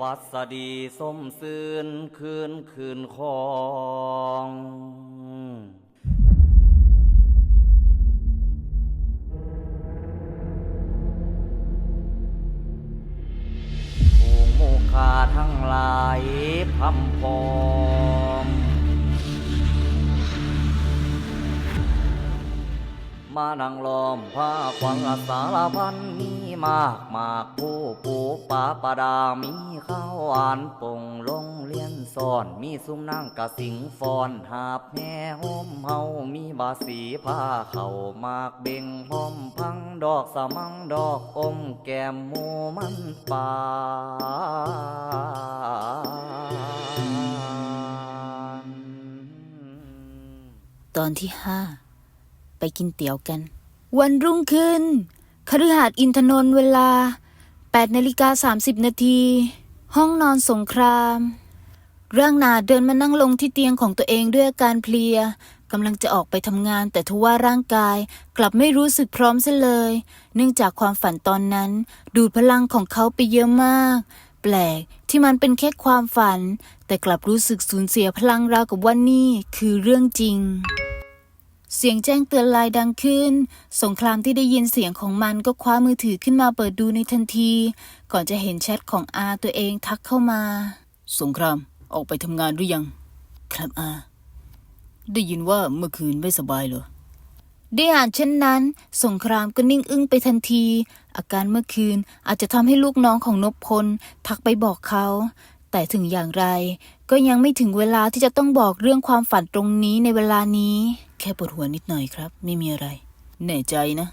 วัสดีสมซืนคืนคืนของผู้มูคาทั้งหลายพัมพองมานั่งล้อมผ้าควันละสารพัน มากมากผู้ปูปาปาดามีข้าวหวานปงลงเลียนสอน มีซุ้มนั่งกะสิงฟอนหาบแห่ห่มเฮามีบาสีผ้าเข่ามากเบ่งพร้อมพังดอกสมังดอกอมแก้มหมูมันปาตอนที่ห้าไปกินเตี๋ยวกัน วันรุ่งขึ้น คฤหาสน์อินทนนท์เวลา8นาฬิกา30 นาที ห้องนอนสงครามร่างนาเดินมานั่งลงที่เตียงของตัวเองด้วยอาการเพลียกำลังจะออกไปทำงาน แต่ทว่าร่างกายกลับไม่รู้สึกพร้อมเสียเลย เนื่องจากความฝันตอนนั้น ดูดพลังของเขาไปเยอะมาก แปลกที่มันเป็นแค่ความฝัน แต่กลับรู้สึกสูญเสียพลังราวกับว่านี่คือเรื่องจริง เสียงแจ้งเตือนไลน์ดังขึ้น สงครามที่ได้ยินเสียงของมันก็คว้ามือถือขึ้นมาเปิดดูในทันที ก่อนจะเห็นแชทของอาตัวเองทักเข้ามา สงครามออกไปทำงานหรือยัง ครับอา ได้ยินว่าเมื่อคืนไม่สบายเหรอ ได้อ่านเช่นนั้น สงครามก็นิ่งอึ้งไปทันที อาการเมื่อคืนอาจจะทำให้ลูกน้องของนพพลทักไปบอกเขา แต่ถึงอย่างไร ก็ยังไม่ถึงเวลาที่จะต้องบอกเรื่องความฝันตรงนี้ในเวลานี้ แค่ปวดหัวนิดหน่อยครับ ไม่มีอะไรแน่ใจนะ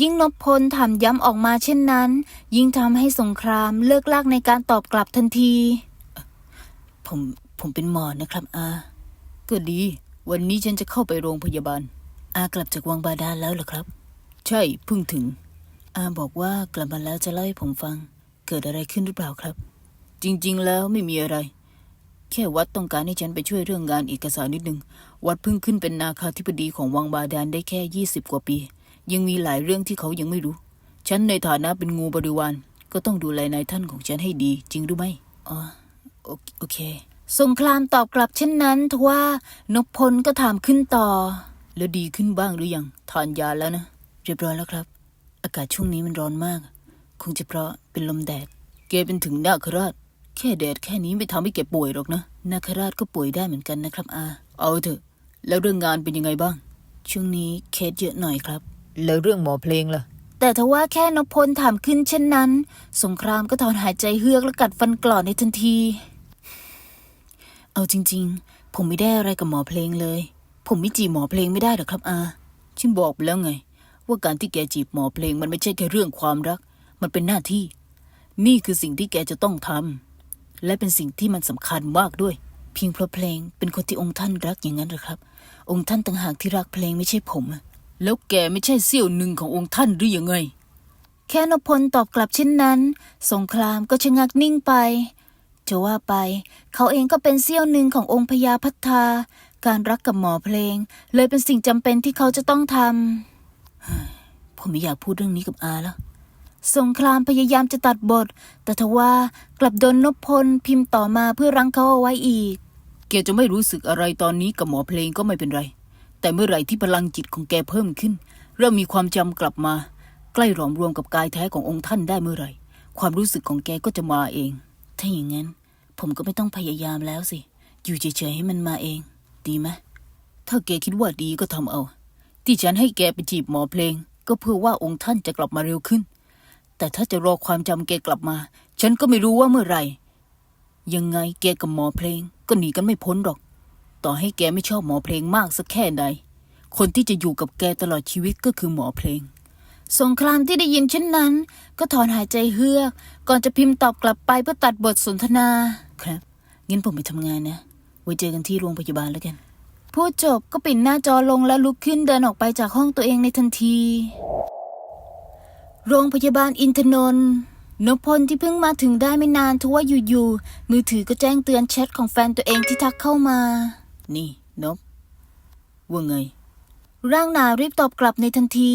ยิ่งนพพลถามย้ำออกมาเช่นนั้น ยิ่งทำให้สงครามเลิกลากในการตอบกลับทันที ผมผมเป็นหมอนะครับอาก็ดี วันนี้ฉันจะเข้าไปโรงพยาบาล อากลับจากวังบาดาลแล้วเหรอครับ ใช่เพิ่งถึง อาบอกว่ากลับมาแล้วจะเล่าให้ผมฟัง เกิดอะไรขึ้นหรือเปล่าครับ จริง ๆ แล้วไม่มีอะไร ค่วัดต้องการให้ฉันไปช่วยเรื่องงานเอกสารนิดนึง วัดเพิ่งขึ้นเป็นนาคาธิบดีของวังบาดาลได้แค่ยี่สิบกว่าปี ยังมีหลายเรื่องที่เขายังไม่รู้ ฉันในฐานะเป็นงูบริวาร ก็ต้องดูแลนายท่านของฉันให้ดี จริงหรือไม่อ๋อโอเค สงครามตอบกลับเช่นนั้นทว่านพพลก็ถามขึ้นต่อ แล้วดีขึ้นบ้างหรือยัง ทานยาแล้วนะ เรียบร้อยแล้วครับ อากาศช่วงนี้มันร้อนมาก คงจะเพราะเป็นลมแดด เกเป็นถึงนาคราช แค่แดดแค่นี้ไม่ทำให้แกป่วยหรอกนะนาคราชก็ป่วยได้เหมือนกันนะครับอา เอาเถอะ แล้วเรื่องงานเป็นยังไงบ้าง ช่วงนี้เคสเยอะหน่อยครับ แล้วเรื่องหมอเพลงล่ะ แต่ทว่าแค่นพพลถามขึ้นเช่นนั้น สงครามก็ถอนหายใจเฮือกและกัดฟันกร่อนในทันที เอาจริง ๆ ผมไม่ได้อะไรกับหมอเพลงเลย ผมไม่จีบหมอเพลงไม่ได้หรอกครับอาฉันบอกไปแล้วไง ว่าการที่แกจีบหมอเพลงมันไม่ใช่แค่เรื่องความรัก มันเป็นหน้าที่ นี่คือสิ่งที่แกจะต้องทำ และเป็นสิ่งที่มันสำคัญมากด้วย เพียงเพราะเพลงเป็นคนที่องค์ท่านรักอย่างนั้นหรอครับ องค์ท่านต่างหากที่รักเพลงไม่ใช่ผม แล้วแกไม่ใช่เสี้ยวหนึ่งขององค์ท่านหรือยังไง แค่นพลตอบกลับเช่นนั้น สงครามก็ชะงักนิ่งไปจะว่าไป เขาเองก็เป็นเสี้ยวหนึ่งขององค์พญาพัฒนาการรักกับหมอเพลง เลยเป็นสิ่งจำเป็นที่เขาจะต้องทำผมไม่อยากพูดเรื่องนี้กับอาแล้ว สงครามพยายามจะตัดบท แต่ทว่ากลับโดนนพพลพิมพ์ต่อมาเพื่อรั้งเขาเอาไว้อีก แกจะไม่รู้สึกอะไรตอนนี้กับหมอเพลงก็ไม่เป็นไร แต่เมื่อไหร่ที่พลังจิตของแกเพิ่มขึ้น เริ่มมีความจำกลับมา ใกล้หลอมรวมกับกายแท้ขององค์ท่านได้เมื่อไหร่ ความรู้สึกของแกก็จะมาเอง ถ้าอย่างนั้น ผมก็ไม่ต้องพยายามแล้วสิ อยู่เฉยๆให้มันมาเอง ดีไหมถ้าแกคิดว่าดีก็ทำเอา ที่ฉันให้แกไปจีบหมอเพลง ก็เพื่อว่าองค์ท่านจะกลับมาเร็วขึ้น แต่ถ้าจะรอความจำแกกลับมา ฉันก็ไม่รู้ว่าเมื่อไหร่ ยังไงแกกับหมอเพลง ก็หนีกันไม่พ้นหรอก ต่อให้แกไม่ชอบหมอเพลงมากสักแค่ใด คนที่จะอยู่กับแกตลอดชีวิตก็คือหมอเพลง สงครามที่ได้ยินเช่นนั้น ก็ถอนหายใจเฮือก ก่อนจะพิมพ์ตอบกลับไปเพื่อตัดบทสนทนา ครับ งั้นผมไปทำงานนะ ไว้เจอกันที่โรงพยาบาลแล้วกัน พูดจบก็ปิดหน้าจอลงแล้วลุกขึ้นเดินออกไปจากห้องตัวเองในทันที โรงพยาบาลอินทนนท์นพพลที่เพิ่งมาถึงได้ไม่นานทว่าอยู่ๆมือถือก็แจ้งเตือนแชทของแฟนตัวเองที่ทักเข้ามา นี่นบว่าไง ร่างหนารีบตอบกลับในทันที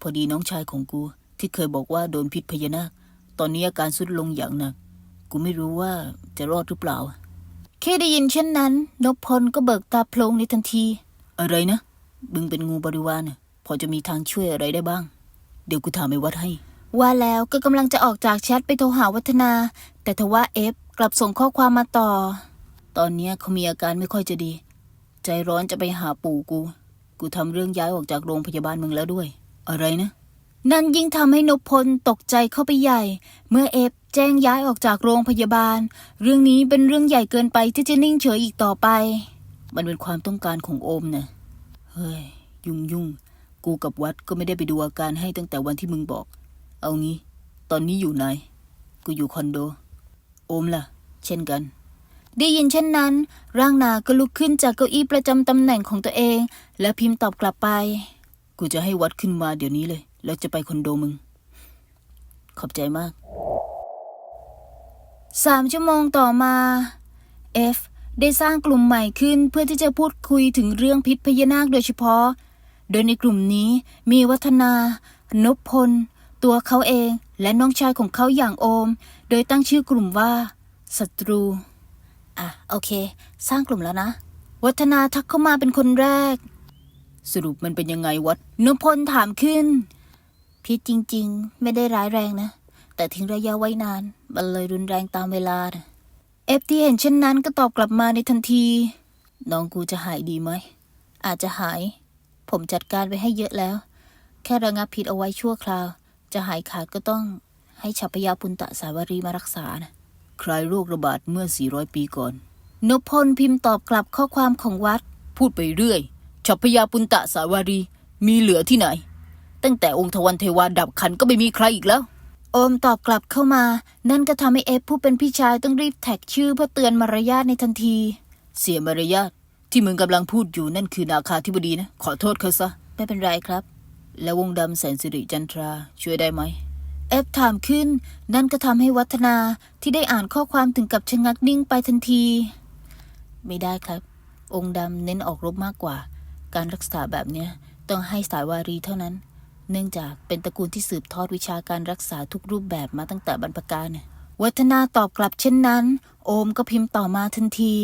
พอดีน้องชายของกู ที่เคยบอกว่าโดนพิษพญานาคตอนนี้อาการสุดลงอย่างหนัก กูไม่รู้ว่าจะรอดหรือเปล่า แค่ได้ยินเช่นนั้น นพพลก็เบิกตาโพลงในทันที อะไรนะมึงเป็นงูบริวารน่ะพอจะมีทางช่วยอะไรได้บ้าง เดี๋ยวกูถามไอ้วัดให้ ว่าแล้วก็กำลังจะออกจากแชทไปโทรหาวัฒนา แต่ทว่าเอฟกลับส่งข้อความมาต่อ ตอนเนี้ยเขามีอาการไม่ค่อยจะดี ใจร้อนจะไปหาปู่กู กูทำเรื่องย้ายออกจากโรงพยาบาลมึงแล้วด้วย อะไรนะ นั่นยิ่งทำให้นพพลตกใจเข้าไปใหญ่ เมื่อเอฟแจ้งย้ายออกจากโรงพยาบาล เรื่องนี้เป็นเรื่องใหญ่เกินไปที่จะนิ่งเฉยอีกต่อไป มันเป็นความต้องการของโอมนะเฮ้ย ยุ่งยุ่ง กูกับวัดก็ไม่ได้ไปดูอาการให้ตั้งแต่วันที่มึงบอก เอางี้ ตอนนี้อยู่ไหน กูอยู่คอนโด โอมล่ะ เช่นกัน ได้ยินเช่นนั้น ร่างนาก็ลุกขึ้นจากเก้าอี้ประจำตำแหน่งของตัวเอง และพิมพ์ตอบกลับไป กูจะให้วัดขึ้นมาเดี๋ยวนี้เลย แล้วจะไปคอนโดมึง ขอบใจมากสามชั่วโมงต่อมา F ได้สร้างกลุ่มใหม่ขึ้นเพื่อที่จะพูดคุยถึงเรื่องพิษพญานาคโดยเฉพาะ โดยในกลุ่มนี้มีวัฒนา นพพล ตัวเขาเองและน้องชายของเขาอย่างโอม โดยตั้งชื่อกลุ่มว่าศัตรู อะ โอเค สร้างกลุ่มแล้วนะ วัฒนาทักเข้ามาเป็นคนแรก สรุปมันเป็นยังไงวัดนพพลถามขึ้น พิษจริง ๆ ไม่ได้ร้ายแรงนะ แต่ทิ้งระยะไว้นาน มันเลยรุนแรงตามเวลานะเอฟที่เห็นเช่นนั้นก็ตอบกลับมาในทันที น้องกูจะหายดีไหม อาจจะหาย ผมจัดการไปให้เยอะแล้ว แค่ระงับพิษเอาไว้ชั่วคราว จะหายขาดก็ต้องให้ฉัพพยาปุณตะสาวรีมารักษานะคลายโรคระบาดเมื่อ 400 ปีก่อนนพพลพิมพ์ตอบกลับข้อความของวัด พูดไปเรื่อยฉัพพยาปุณตะสาวรี มีเหลือที่ไหน ตั้งแต่องค์ทวันเทวาดับขันก็ไม่มีใครอีกแล้วโอมตอบกลับเข้ามา นั่นก็ทำให้เอฟผู้เป็นพี่ชายต้องรีบแท็กชื่อเพื่อเตือนมารยาทในทันที เสียมารยาท ที่มึงกำลังพูดอยู่นั่นคือนาคาธิบดีนะ ขอโทษเขาซะ ไม่เป็นไรครับ แล้ววงดำแสนสิริจันทราช่วยได้ไหม เอฟถามขึ้น นั่นก็ทำให้วัฒนาที่ได้อ่านข้อความถึงกับชะงักนิ่งไปทันที ไม่ได้ครับ องค์ดำเน้นออกรบมากกว่า การรักษาแบบเนี้ยต้องให้สายวารีเท่านั้น เนื่องจากเป็นตระกูลที่สืบทอดวิชาการรักษาทุกรูปแบบมาตั้งแต่บรรพกาลน่ะวัฒนาตอบกลับเช่นนั้น โอมก็พิมพ์ต่อมาทันที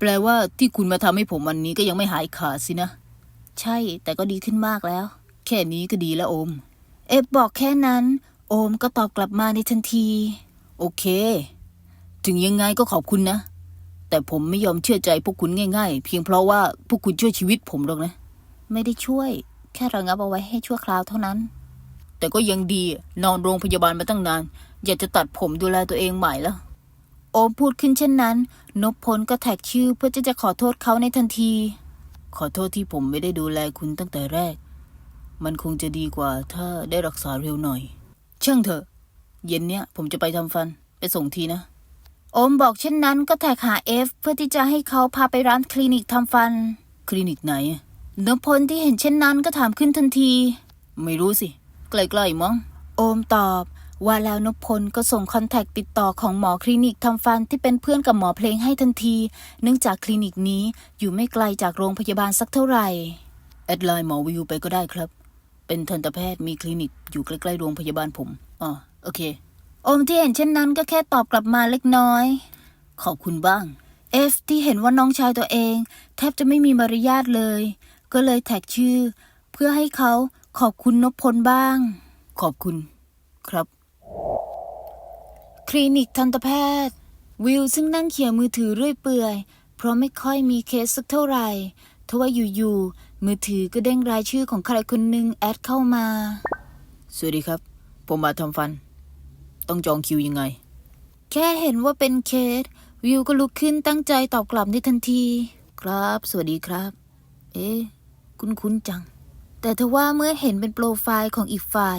แปลว่าที่คุณมาทำให้ผมวันนี้ก็ยังไม่หายขาดสินะ ใช่ แต่ก็ดีขึ้นมากแล้ว แค่นี้ก็ดีแล้วโอม เอฟบอกแค่นั้น โอมก็ตอบกลับมาในทันที โอเค ถึงยังไงก็ขอบคุณนะ แต่ผมไม่ยอมเชื่อใจพวกคุณง่าย ๆ เพียงเพราะว่าพวกคุณช่วยชีวิตผมหรอกนะ ไม่ได้ช่วย แค่ระงับเอาไว้ให้ชั่วคราวเท่านั้น แต่ก็ยังดีนอนโรงพยาบาลมาตั้งนาน อยากจะตัดผมดูแลตัวเองใหม่แล้ว โอมพูดขึ้นเช่นนั้น นพพลก็แท็กชื่อเพื่อที่จะขอโทษเขาในทันที ขอโทษที่ผมไม่ได้ดูแลคุณตั้งแต่แรก มันคงจะดีกว่าถ้าได้รักษาเร็วหน่อยช่างเถอะ เย็นเนี้ยผมจะไปทำฟัน ไปส่งทีนะ โอมบอกเช่นนั้นก็แท็กหาเอฟเพื่อที่จะให้เขาพาไปร้านคลินิกทำฟัน คลินิกไหน นพพลที่เห็นเช่นนั้นก็ถามขึ้นทันที ไม่รู้สิ ใกล้ๆมั้ง โอมตอบ ว่าแล้วนพพลก็ส่งคอนแทคติดต่อของหมอคลินิกทำฟันที่เป็นเพื่อนกับหมอเพลงให้ทันที เนื่องจากคลินิกนี้อยู่ไม่ไกลจากโรงพยาบาลสักเท่าไหร่แอดไลน์หมอวิวไปก็ได้ครับ เป็นทันตแพทย์มีคลินิกอยู่ใกล้ๆโรงพยาบาลผมอ๋อโอเค โอมที่เห็นเช่นนั้นก็แค่ตอบกลับมาเล็กน้อย ขอบคุณบ้าง เอฟที่เห็นว่าน้องชายตัวเอง แทบจะไม่มีมารยาทเลย ก็เลยแท็กชื่อ เพื่อให้เขาขอบคุณนพพลบ้าง ขอบคุณ ครับ คลินิกทันตแพทย์ วิวซึ่งนั่งเขี่ยมือถือเรื่อยเปื่อย เพราะไม่ค่อยมีเคสสักเท่าไหร่ทว่าอยู่ๆมือถือก็เด้งรายชื่อของใครคนหนึ่งแอดเข้ามา สวัสดีครับ ผมมาทำฟัน ต้องจองคิวยังไง แค่เห็นว่าเป็นเคส วิวก็ลุกขึ้นตั้งใจตอบกลับในทันที ครับ สวัสดีครับ เอ๊ะ คุ้นๆจัง แต่ทว่าเมื่อเห็นเป็นโปรไฟล์ของอีกฝ่าย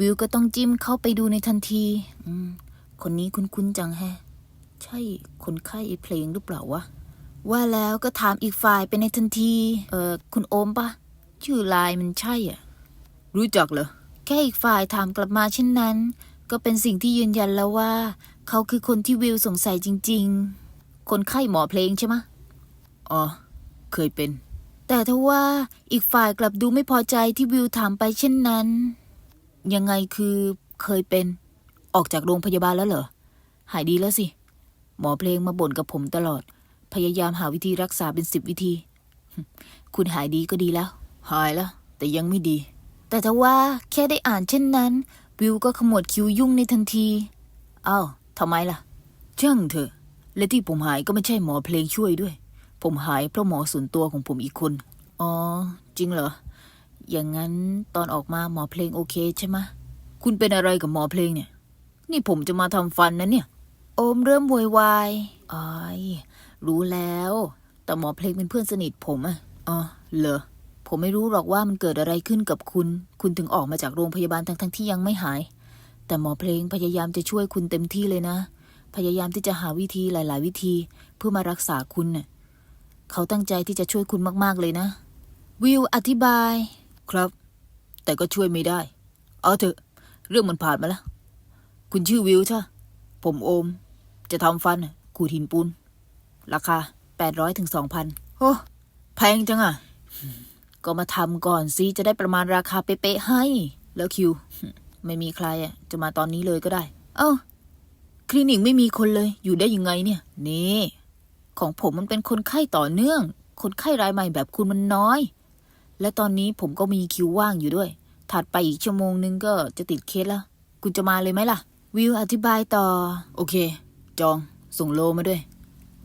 วิวก็ต้องจิ้มเข้าไปดูในทันทีอืมคนนี้คุ้นๆจังแฮะ ใช่คนไข้เพลงหรือเปล่าวะ ว่าแล้วก็ถามอีกฝ่ายไปในทันที เออคุณโอมปะชื่อไลายมันใช่อะ รู้จักเหรอ แค่อีกฝ่ายถามกลับมาเช่นนั้น ก็เป็นสิ่งที่ยืนยันแล้วว่า เขาคือคนที่วิวสงสัยจริง ๆ คนไข้หมอเพลงใช่ไหมะอ๋อ เคยเป็น แต่ทว่าอีกฝ่ายกลับดูไม่พอใจที่วิวถามไปเช่นนั้น ยังไงคือเคยเป็น ออกจากโรงพยาบาลแล้วเหรอ หายดีแล้วสิ หมอเพลงมาบ่นกับผมตลอด พยายามหาวิธีรักษาเป็นสิบวิธี คุณหายดีก็ดีแล้ว หายแล้ว แต่ยังไม่ดี แต่ถ้าว่าแค่ได้อ่านเช่นนั้น วิวก็ขมวดคิ้วยุ่งในทันทีอ้าวทำไมล่ะ ช่างเถอะ และที่ผมหายก็ไม่ใช่หมอเพลงช่วยด้วย ผมหายเพราะหมอส่วนตัวของผมอีกคน อ๋อ จริงเหรอ อย่างนั้นตอนออกมาหมอเพลงโอเคใช่ไหมะคุณเป็นอะไรกับหมอเพลงเนี่ย นี่ผมจะมาทำฟันนะเนี่ย โอมเริ่มโวยวายอ้ายรู้แล้ว แต่หมอเพลงเป็นเพื่อนสนิทผมอะอ๋อเหรอผมไม่รู้หรอกว่ามันเกิดอะไรขึ้นกับคุณ คุณถึงออกมาจากโรงพยาบาลทั้งๆที่ยังไม่หาย แต่หมอเพลงพยายามจะช่วยคุณเต็มที่เลยนะ พยายามที่จะหาวิธีหลาย ๆ วิธีเพื่อมารักษาคุณน่ะเขาตั้งใจที่จะช่วยคุณมาก ๆ เลยนะ วิวอธิบาย ครับ แต่ก็ช่วยไม่ได้ เอาเถอะ เรื่องมันผ่านมาแล้ว คุณชื่อวิวใช่ผมโอม จะทำฟันขูดหินปูน ราคาแปดร้อยถึงสองพันโอ้แพงจังอะ ก็มาทำก่อนสิจะได้ประมาณราคาเป๊ะๆให้ แล้วคิว ไม่มีใครอะ จะมาตอนนี้เลยก็ได้ เอ้า คลินิกไม่มีคนเลย อยู่ได้ยังไงเนี่ย นี่ ของผมมันเป็นคนไข้ต่อเนื่อง คนไข้รายใหม่แบบคุณมันน้อย และตอนนี้ผมก็มีคิวว่างอยู่ด้วย ถัดไปอีกชั่วโมงนึงก็จะติดเคสแล้วคุณจะมาเลยไหมล่ะ วิวอธิบายต่อ โอเค จอง ส่งโลมาด้วย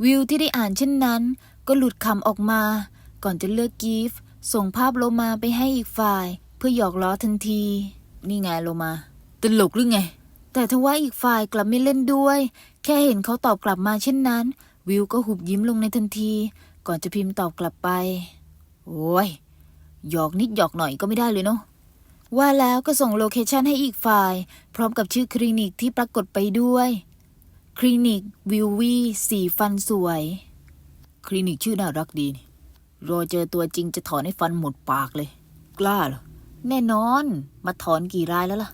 วิวที่ได้อ่านเช่นนั้น ก็หลุดคำออกมา ก่อนจะเลือกกิฟต์ส่งภาพโลมาไปให้อีกฝ่าย เพื่อหยอกล้อทันที นี่ไงโลมาตลกหรือไง แต่ทว่าอีกฝ่ายกลับไม่เล่นด้วย แค่เห็นเขาตอบกลับมาเช่นนั้น วิวก็หุบยิ้มลงในทันที ก่อนจะพิมพ์ตอบกลับไป โอ้ย หยอกนิดหยอกหน่อยก็ไม่ได้เลยเนาะว่าแล้วก็ส่งโลเคชันให้อีกฝ่าย พร้อมกับชื่อคลินิกที่ปรากฏไปด้วย คลินิกวิววีสีฟันสวย คลินิกชื่อน่ารักดีนี่รอเจอตัวจริงจะถอนให้ฟันหมดปากเลย กล้าเหรอ แน่นอน มาถอนกี่รายแล้วล่ะ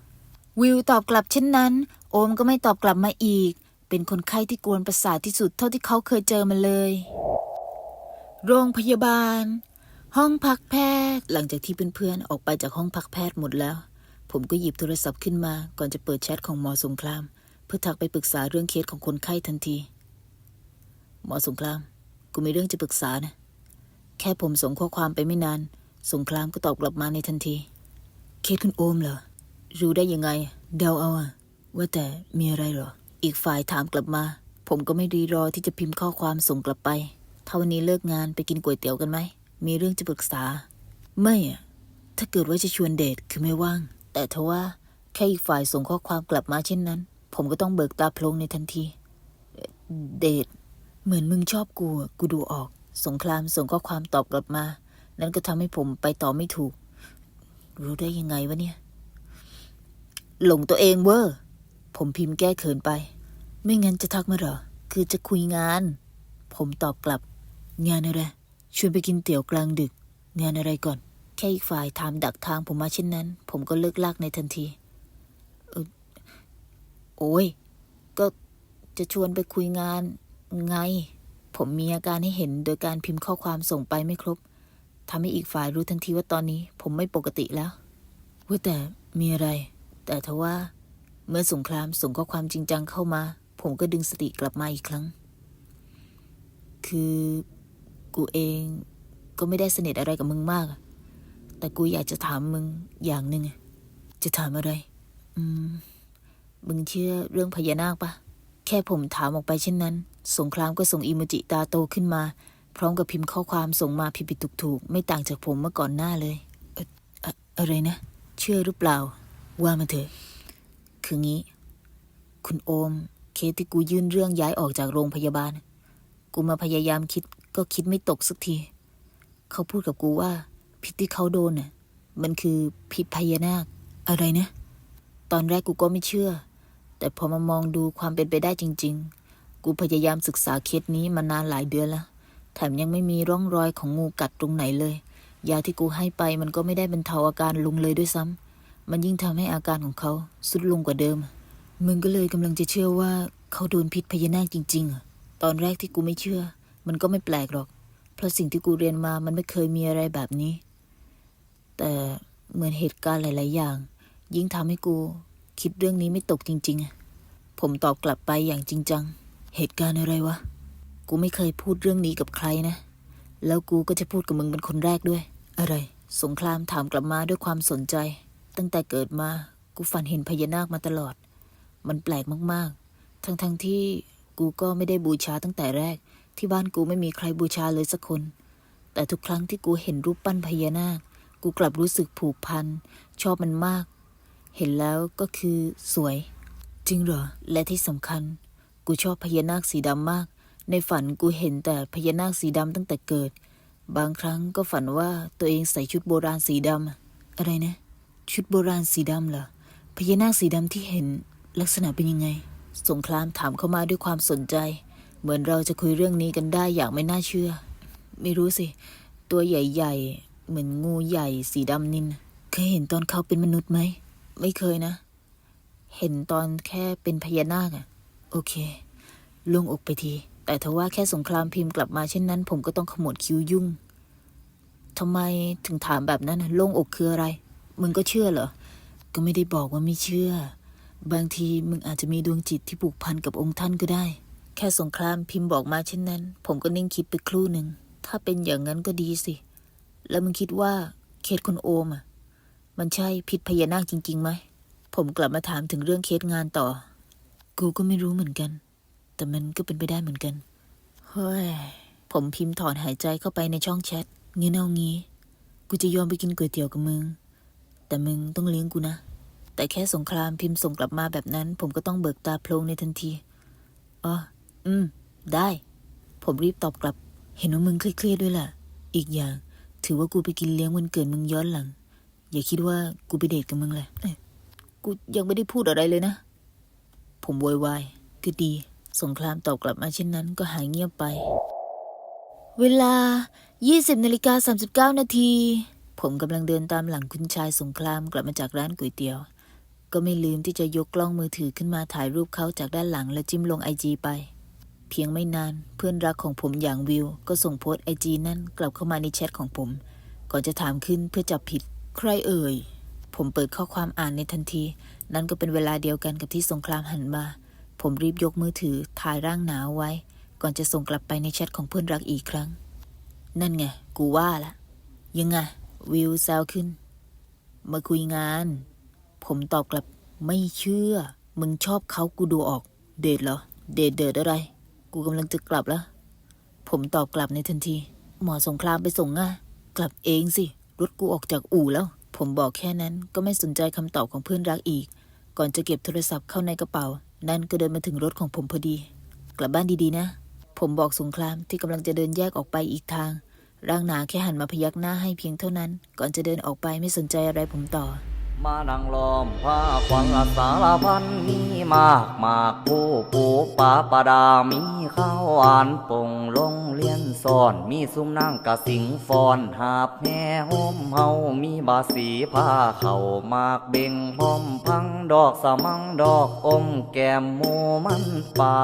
วิวตอบกลับเช่นนั้น โอมก็ไม่ตอบกลับมาอีก เป็นคนไข้ที่กวนประสาทที่สุดเท่าที่เขาเคยเจอมาเลย โรงพยาบาล ห้องพักแพทย์ หลังจากที่เพื่อนๆออกไปจากห้องพักแพทย์หมดแล้ว ผมก็หยิบโทรศัพท์ขึ้นมาก่อนจะเปิดแชทของหมอสงคราม เพื่อทักไปปรึกษาเรื่องเคสของคนไข้ทันที หมอสงคราม กูมีเรื่องจะปรึกษานะ แค่ผมส่งข้อความไปไม่นาน สงครามก็ตอบกลับมาในทันที เคสคุณโอมเหรอ รู้ได้ยังไง เดาเอาอะว่าแต่มีอะไรเหรอ อีกฝ่ายถามกลับมา ผมก็ไม่รีรอที่จะพิมพ์ข้อความส่งกลับไปถ้าวันนี้เลิกงานไปกินก๋วยเตี๋ยวกันไหม มีเรื่องจะปรึกษา ไม่อะถ้าเกิดว่าจะชวนเดทคือไม่ว่าง แต่ทว่าแค่อีกฝ่ายส่งข้อความกลับมาเช่นนั้น ผมก็ต้องเบิกตาโพลงในทันที เดท เหมือนมึงชอบกูอะกูดูออก สงครามส่งข้อความตอบกลับมา นั่นก็ทำให้ผมไปต่อไม่ถูก รู้ได้ยังไงวะเนี่ย หลงตัวเองเวอร์ผมพิมพ์แก้เขินไป ไม่งั้นจะทักมาเหรอ คือจะคุยงาน ผมตอบกลับ งานอะไร ชวนไปกินเตี๋ยวกลางดึก งานอะไรก่อน แค่อีกฝ่ายถามดักทางผมมาเช่นนั้น ผมก็เลิกลากในทันทีเออโอ้ย ก็จะชวนไปคุยงานไง ผมมีอาการให้เห็นโดยการพิมพ์ข้อความส่งไปไม่ครบทำให้อีกฝ่ายรู้ทันทีว่าตอนนี้ผมไม่ปกติแล้วว่าแต่มีอะไร แต่ทว่า เมื่อสงครามส่งข้อความจริงจังเข้ามา ผมก็ดึงสติกลับมาอีกครั้ง คือ กูเองก็ไม่ได้สนิทอะไรกับมึงมาก แต่กูอยากจะถามมึงอย่างหนึ่งอะจะถามอะไร อืม มึงเชื่อเรื่องพญานาคปะ แค่ผมถามออกไปเช่นนั้น สงครามก็ส่งอีโมจิตาโตขึ้นมา พร้อมกับพิมพ์ข้อความส่งมาผิดๆถูกๆไม่ต่างจากผมเมื่อก่อนหน้าเลยเอ่ออะอะไรนะ เชื่อหรือเปล่า ว่ามาเถอะ คืองี้ คุณโอม เคสที่กูยื่นเรื่องย้ายออกจากโรงพยาบาล กูมาพยายามคิด ก็คิดไม่ตกสักที เขาพูดกับกูว่า พิษที่เขาโดนน่ะมันคือพิษพญานาค อะไรนะ ตอนแรกกูก็ไม่เชื่อ แต่พอมามองดูความเป็นไปได้จริง ๆ กูพยายามศึกษาเคสนี้มานานหลายเดือนแล้ว แถมยังไม่มีร่องรอยของงูกัดตรงไหนเลย ยาที่กูให้ไปมันก็ไม่ได้บรรเทาอาการลุงเลยด้วยซ้ำ มันยิ่งทำให้อาการของเขาสุดลงกว่าเดิม มึงก็เลยกำลังจะเชื่อว่าเขาโดนพิษพญานาคจริงๆอะตอนแรกที่กูไม่เชื่อ มันก็ไม่แปลกหรอก เพราะสิ่งที่กูเรียนมามันไม่เคยมีอะไรแบบนี้ แต่เหมือนเหตุการณ์หลาย ๆ อย่าง ยิ่งทำให้กูคิดเรื่องนี้ไม่ตกจริงๆอะผมตอบกลับไปอย่างจริงจัง เหตุการณ์อะไรวะ กูไม่เคยพูดเรื่องนี้กับใครนะ แล้วกูก็จะพูดกับมึงเป็นคนแรกด้วย อะไร สงครามถามกลับมาด้วยความสนใจ ตั้งแต่เกิดมา กูฝันเห็นพญานาคมาตลอด มันแปลกมาก ๆ ทั้งๆทที่กูก็ไม่ได้บูชาตั้งแต่แรก ที่บ้านกูไม่มีใครบูชาเลยสักคน แต่ทุกครั้งที่กูเห็นรูปปั้นพญานาค กูกลับรู้สึกผูกพัน ชอบมันมาก เห็นแล้วก็คือสวย จริงเหรอ และที่สำคัญ กูชอบพญานาคสีดำมาก ในฝันกูเห็นแต่พญานาคสีดำตั้งแต่เกิด บางครั้งก็ฝันว่าตัวเองใส่ชุดโบราณสีดำอะไรนะ ชุดโบราณสีดำเหรอ พญานาคสีดำที่เห็นลักษณะเป็นยังไง สงครามถามเข้ามาด้วยความสนใจ เหมือนเราจะคุยเรื่องนี้กันได้อย่างไม่น่าเชื่อ ไม่รู้สิ ตัวใหญ่ๆ เหมือนงูใหญ่สีดำนิน เคยเห็นตอนเขาเป็นมนุษย์ไหม ไม่เคยนะ เห็นตอนแค่เป็นพญานาคอะโอเคลงอกไปที แต่ถ้าว่าแค่สงครามพิมพ์กลับมาเช่นนั้น ผมก็ต้องขมวดคิ้วยุ่งทำไมถึงถามแบบนั้นนะโล่งอกคืออะไร มึงก็เชื่อเหรอ ก็ไม่ได้บอกว่าไม่เชื่อ บางทีมึงอาจจะมีดวงจิตที่ผูกพันกับองค์ท่านก็ได้ แค่สงครามพิมพ์บอกมาเช่นนั้น ผมก็นิ่งคิดไปครู่หนึ่ง ถ้าเป็นอย่างนั้นก็ดีสิ แล้วมึงคิดว่าเคสคนโอมอะ มันใช่พิษพญานาคจริงๆไหม ผมกลับมาถามถึงเรื่องเคสงานต่อ กูก็ไม่รู้เหมือนกัน แต่มันก็เป็นไปได้เหมือนกัน เฮ้ย ผมพิมพ์ถอนหายใจเข้าไปในช่องแชทเงี้ยเอางี้ กูจะยอมไปกินก๋วยเตี๋ยวกับมึง แต่มึงต้องเลี้ยงกูนะ แต่แค่สงครามพิมพ์ส่งกลับมาแบบนั้น ผมก็ต้องเบิกตาโพลงในทันทีอ๋อ อืม ได้ ผมรีบตอบกลับ เห็นว่ามึงเครียดๆด้วยล่ะ อีกอย่าง ถือว่ากูไปกินเลี้ยงวันเกิดมึงย้อนหลัง อย่าคิดว่ากูไปเดทกับมึงแหละเอ้ยกูยังไม่ได้พูดอะไรเลยนะ ผมโวยวายก็ดี สงครามตอบกลับมาเช่นนั้นก็หายเงียบไป เวลา 20นาฬิกา39 นาที ผมกำลังเดินตามหลังคุณชายสงครามกลับมาจากร้านก๋วยเตี๋ยว ก็ไม่ลืมที่จะยกกล้องมือถือขึ้นมาถ่ายรูปเขาจากด้านหลังและจิ้มลงไอจีไป เพียงไม่นานเพื่อนรักของผมอย่างวิว ก็ส่งโพสไอจีนั่นกลับเข้ามาในแชทของผม ก่อนจะถามขึ้นเพื่อจับผิด ใครเอ่ย ผมเปิดข้อความอ่านในทันที นั่นก็เป็นเวลาเดียวกันกับที่สงครามหันมา ผมรีบยกมือถือถ่ายร่างหนาวไว้ ก่อนจะส่งกลับไปในแชทของเพื่อนรักอีกครั้ง นั่นไง กูว่าละยังไงวิวแซวขึ้น มาคุยงาน ผมตอบกลับไม่เชื่อ มึงชอบเขากูดูออก เดทเหรอ เดทเดทอะไร กูกำลังจะกลับแล้ว ผมตอบกลับในทันที หมอสงครามไปส่งง่ะ กลับเองสิ รถกูออกจากอู่แล้ว ผมบอกแค่นั้นก็ไม่สนใจคำตอบของเพื่อนรักอีก ก่อนจะเก็บโทรศัพท์เข้าในกระเป๋า นั่นก็เดินมาถึงรถของผมพอดี กลับบ้านดีๆนะ ผมบอกสงครามที่กำลังจะเดินแยกออกไปอีกทาง ร่างหนาแค่หันมาพยักหน้าให้เพียงเท่านั้น ก่อนจะเดินออกไปไม่สนใจอะไรผมต่อ มานั่งล้อมผ้าควันละสารพันมีมากมากผู้ปูปาปดามีข้าวหวานปงลงเลียนซ่อน มีซุ้มนั่งกะสิงฟอนหาบแห่โฮมเฮามีบาสีผ้าเข่ามากเบ่งพร้อมพังดอกสมังดอกอมแก้มหมูมันปา